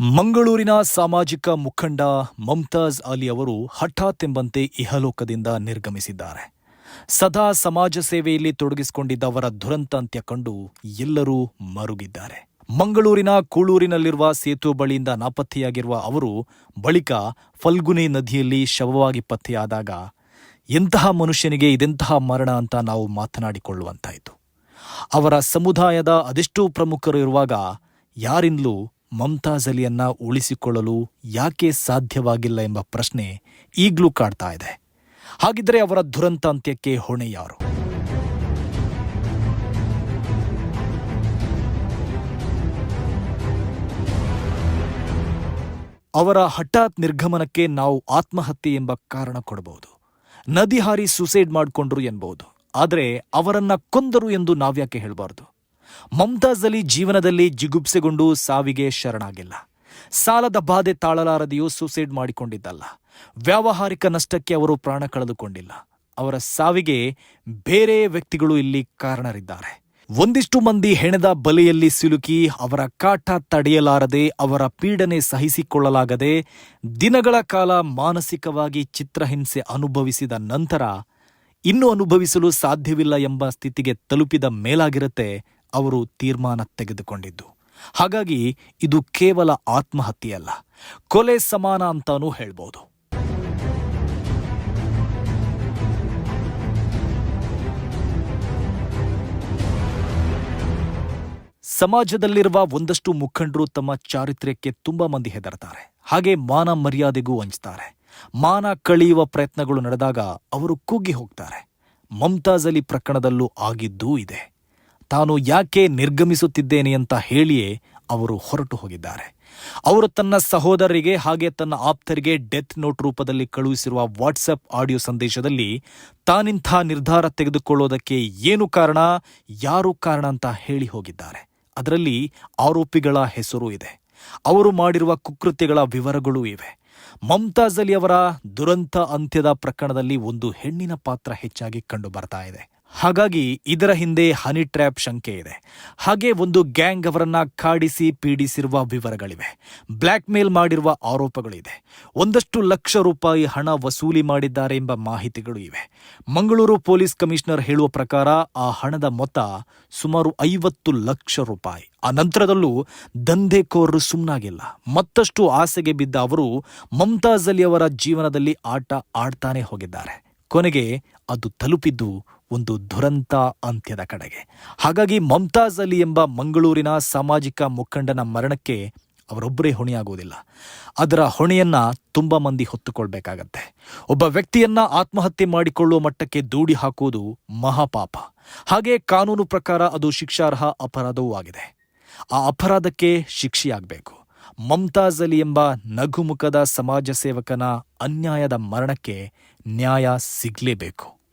ಮಂಗಳೂರಿನ ಸಾಮಾಜಿಕ ಮುಖಂಡ ಮಮ್ತಾಜ್ ಅಲಿ ಅವರು ಹಠಾತ್ ಎಂಬಂತೆ ಇಹಲೋಕದಿಂದ ನಿರ್ಗಮಿಸಿದ್ದಾರೆ. ಸದಾ ಸಮಾಜ ಸೇವೆಯಲ್ಲಿ ತೊಡಗಿಸಿಕೊಂಡಿದ್ದ ಅವರ ದುರಂತ ಅಂತ್ಯ ಕಂಡು ಎಲ್ಲರೂ ಮರುಗಿದ್ದಾರೆ. ಮಂಗಳೂರಿನ ಕೂಳೂರಿನಲ್ಲಿರುವ ಸೇತುವೆ ಬಳಿಯಿಂದ ನಾಪತ್ತೆಯಾಗಿರುವ ಅವರು ಬಳಿಕ ಫಲ್ಗುನಿ ನದಿಯಲ್ಲಿ ಶವವಾಗಿ ಪತ್ತೆಯಾದಾಗ, ಎಂತಹ ಮನುಷ್ಯನಿಗೆ ಇದೆಂತಹ ಮರಣ ಅಂತ ನಾವು ಮಾತನಾಡಿಕೊಳ್ಳುವಂತಾಯಿತು. ಅವರ ಸಮುದಾಯದ ಅದೆಷ್ಟೋ ಪ್ರಮುಖರು ಇರುವಾಗ ಯಾರಿಂದಲೂ ಮಮ್ತಾಜ್ ಅಲಿಯನ್ನ ಉಳಿಸಿಕೊಳ್ಳಲು ಯಾಕೆ ಸಾಧ್ಯವಾಗಿಲ್ಲ ಎಂಬ ಪ್ರಶ್ನೆ ಈಗಲೂ ಕಾಡ್ತಾ ಇದೆ. ಹಾಗಿದ್ರೆ ಅವರ ದುರಂತ ಅಂತ್ಯಕ್ಕೆ ಹೊಣೆ ಯಾರು? ಅವರ ಹಠಾತ್ ನಿರ್ಗಮನಕ್ಕೆ ನಾವು ಆತ್ಮಹತ್ಯೆ ಎಂಬ ಕಾರಣ ಕೊಡಬಹುದು ನದಿ ಹಾರಿ ಸುಸೈಡ್ ಮಾಡಿಕೊಂಡ್ರು ಎನ್ಬಹುದು ಆದರೆ ಅವರನ್ನ ಕೊಂದರು ಎಂದು ನಾವ್ಯಾಕೆ ಹೇಳಬಾರದು? ಮಮ್ತಾಜ್ ಅಲಿ ಜೀವನದಲ್ಲಿ ಜಿಗುಪ್ಸೆಗೊಂಡು ಸಾವಿಗೆ ಶರಣಾಗಿಲ್ಲ. ಸಾಲದ ಬಾಧೆ ತಾಳಲಾರದೆಯೂ ಸೂಸೈಡ್ ಮಾಡಿಕೊಂಡಿದ್ದಲ್ಲ. ವ್ಯಾವಹಾರಿಕ ನಷ್ಟಕ್ಕೆ ಅವರು ಪ್ರಾಣ ಕಳೆದುಕೊಂಡಿಲ್ಲ. ಅವರ ಸಾವಿಗೆ ಬೇರೆ ವ್ಯಕ್ತಿಗಳು ಇಲ್ಲಿ ಕಾರಣರಿದ್ದಾರೆ. ಒಂದಿಷ್ಟು ಮಂದಿ ಹೆಣದ ಬಲೆಯಲ್ಲಿ ಸಿಲುಕಿ ಅವರ ಕಾಟ ತಡೆಯಲಾರದೆ ಅವರ ಪೀಡನೆ ಸಹಿಸಿಕೊಳ್ಳಲಾಗದೆ ದಿನಗಳ ಕಾಲ ಮಾನಸಿಕವಾಗಿ ಚಿತ್ರಹಿಂಸೆ ಅನುಭವಿಸಿದ ನಂತರ ಇನ್ನು ಅನುಭವಿಸಲು ಸಾಧ್ಯವಿಲ್ಲ ಎಂಬ ಸ್ಥಿತಿಗೆ ತಲುಪಿದ ಮೇಲಾಗಿರುತ್ತೆ ಅವರು ತೀರ್ಮಾನ ತೆಗೆದುಕೊಂಡಿದ್ದು. ಹಾಗಾಗಿ ಇದು ಕೇವಲ ಆತ್ಮಹತ್ಯೆಯಲ್ಲ. ಕೊಲೆ ಸಮಾನ ಅಂತಾನೂ ಹೇಳ್ಬೋದು. ಸಮಾಜದಲ್ಲಿರುವ ಒಂದಷ್ಟು ಮುಖಂಡರು ತಮ್ಮ ಚಾರಿತ್ರ್ಯಕ್ಕೆ ತುಂಬಾ ಮಂದಿ ಹೆದರ್ತಾರೆ. ಹಾಗೆ ಮಾನ ಮರ್ಯಾದೆಗೂ ಹಂಚ್ತಾರೆ ಮಾನ ಕಳೆಯುವ ಪ್ರಯತ್ನಗಳು ನಡೆದಾಗ ಅವರು ಕುಗ್ಗಿ ಹೋಗ್ತಾರೆ. ಮಮ್ತಾಜ್ ಅಲಿ ಪ್ರಕರಣದಲ್ಲೂ ಆಗಿದ್ದೂ ಇದೆ. ತಾನು ಯಾಕೆ ನಿರ್ಗಮಿಸುತ್ತಿದ್ದೇನೆ ಅಂತ ಹೇಳಿಯೇ ಅವರು ಹೊರಟು ಹೋಗಿದ್ದಾರೆ. ಅವರು ತನ್ನ ಸಹೋದರರಿಗೆ ಹಾಗೆ ತನ್ನ ಆಪ್ತರಿಗೆ ಡೆತ್ ನೋಟ್ ರೂಪದಲ್ಲಿ ಕಳುಹಿಸಿರುವ ವಾಟ್ಸಪ್ ಆಡಿಯೋ ಸಂದೇಶದಲ್ಲಿ ತಾನಿಂಥ ನಿರ್ಧಾರ ತೆಗೆದುಕೊಳ್ಳೋದಕ್ಕೆ ಏನು ಕಾರಣ, ಯಾರು ಕಾರಣ ಅಂತ ಹೇಳಿ ಹೋಗಿದ್ದಾರೆ. ಅದರಲ್ಲಿ ಆರೋಪಿಗಳ ಹೆಸರು ಇದೆ. ಅವರು ಮಾಡಿರುವ ಕುಕೃತ್ಯಗಳ ವಿವರಗಳೂ ಇವೆ. ಮಮ್ತಾಜ್ ಅಲಿ ಅವರ ದುರಂತ ಅಂತ್ಯದ ಪ್ರಕರಣದಲ್ಲಿ ಒಂದು ಹೆಣ್ಣಿನ ಪಾತ್ರ ಹೆಚ್ಚಾಗಿ ಕಂಡು ಬರ್ತಾ ಇದೆ. ಹಾಗಾಗಿ ಇದರ ಹಿಂದೆ ಹನಿ ಟ್ರ್ಯಾಪ್ ಶಂಕೆ ಇದೆ. ಹಾಗೆ ಒಂದು ಗ್ಯಾಂಗ್ ಅವರನ್ನ ಕಾಡಿಸಿ ಪೀಡಿಸಿರುವ ವಿವರಗಳಿವೆ. ಬ್ಲ್ಯಾಕ್ ಮೇಲ್ ಮಾಡಿರುವ ಆರೋಪಗಳಿದೆ. ಒಂದಷ್ಟು ಲಕ್ಷ ರೂಪಾಯಿ ಹಣ ವಸೂಲಿ ಮಾಡಿದ್ದಾರೆ ಎಂಬ ಮಾಹಿತಿಗಳು ಇವೆ. ಮಂಗಳೂರು ಪೊಲೀಸ್ ಕಮಿಷನರ್ ಹೇಳುವ ಪ್ರಕಾರ ಆ ಹಣದ ಮೊತ್ತ ಸುಮಾರು ಐವತ್ತು ಲಕ್ಷ ರೂಪಾಯಿ. ಆ ನಂತರದಲ್ಲೂ ದಂಧೆಕೋರರು ಸುಮ್ಮನಾಗಿಲ್ಲ ಮತ್ತಷ್ಟು ಆಸೆಗೆ ಬಿದ್ದ ಅವರು ಮಮತಾಜ್ ಅಲಿ ಅವರ ಜೀವನದಲ್ಲಿ ಆಟ ಆಡ್ತಾನೆ ಹೋಗಿದ್ದಾರೆ. ಕೊನೆಗೆ ಅದು ತಲುಪಿದ್ದು ಒಂದು ದುರಂತ ಅಂತ್ಯದ ಕಡೆಗೆ. ಹಾಗಾಗಿ ಮಮ್ತಾಜ್ ಅಲಿ ಎಂಬ ಮಂಗಳೂರಿನ ಸಾಮಾಜಿಕ ಮುಖಂಡನ ಮರಣಕ್ಕೆ ಅವರೊಬ್ಬರೇ ಹೊಣೆಯಾಗುವುದಿಲ್ಲ. ಅದರ ಹೊಣೆಯನ್ನ ತುಂಬಾ ಮಂದಿ ಹೊತ್ತುಕೊಳ್ಬೇಕಾಗತ್ತೆ. ಒಬ್ಬ ವ್ಯಕ್ತಿಯನ್ನ ಆತ್ಮಹತ್ಯೆ ಮಾಡಿಕೊಳ್ಳುವ ಮಟ್ಟಕ್ಕೆ ದೂಡಿ ಹಾಕುವುದು ಮಹಾಪಾಪ. ಹಾಗೆ ಕಾನೂನು ಪ್ರಕಾರ ಅದು ಶಿಕ್ಷಾರ್ಹ ಅಪರಾಧವೂ ಆಗಿದೆ. ಆ ಅಪರಾಧಕ್ಕೆ ಶಿಕ್ಷೆಯಾಗಬೇಕು. ಮಮ್ತಾಜ್ ಅಲಿ ಎಂಬ ನಗುಮುಖದ ಸಮಾಜ ಸೇವಕನ ಅನ್ಯಾಯದ ಮರಣಕ್ಕೆ ನ್ಯಾಯ ಸಿಗಲೇಬೇಕು.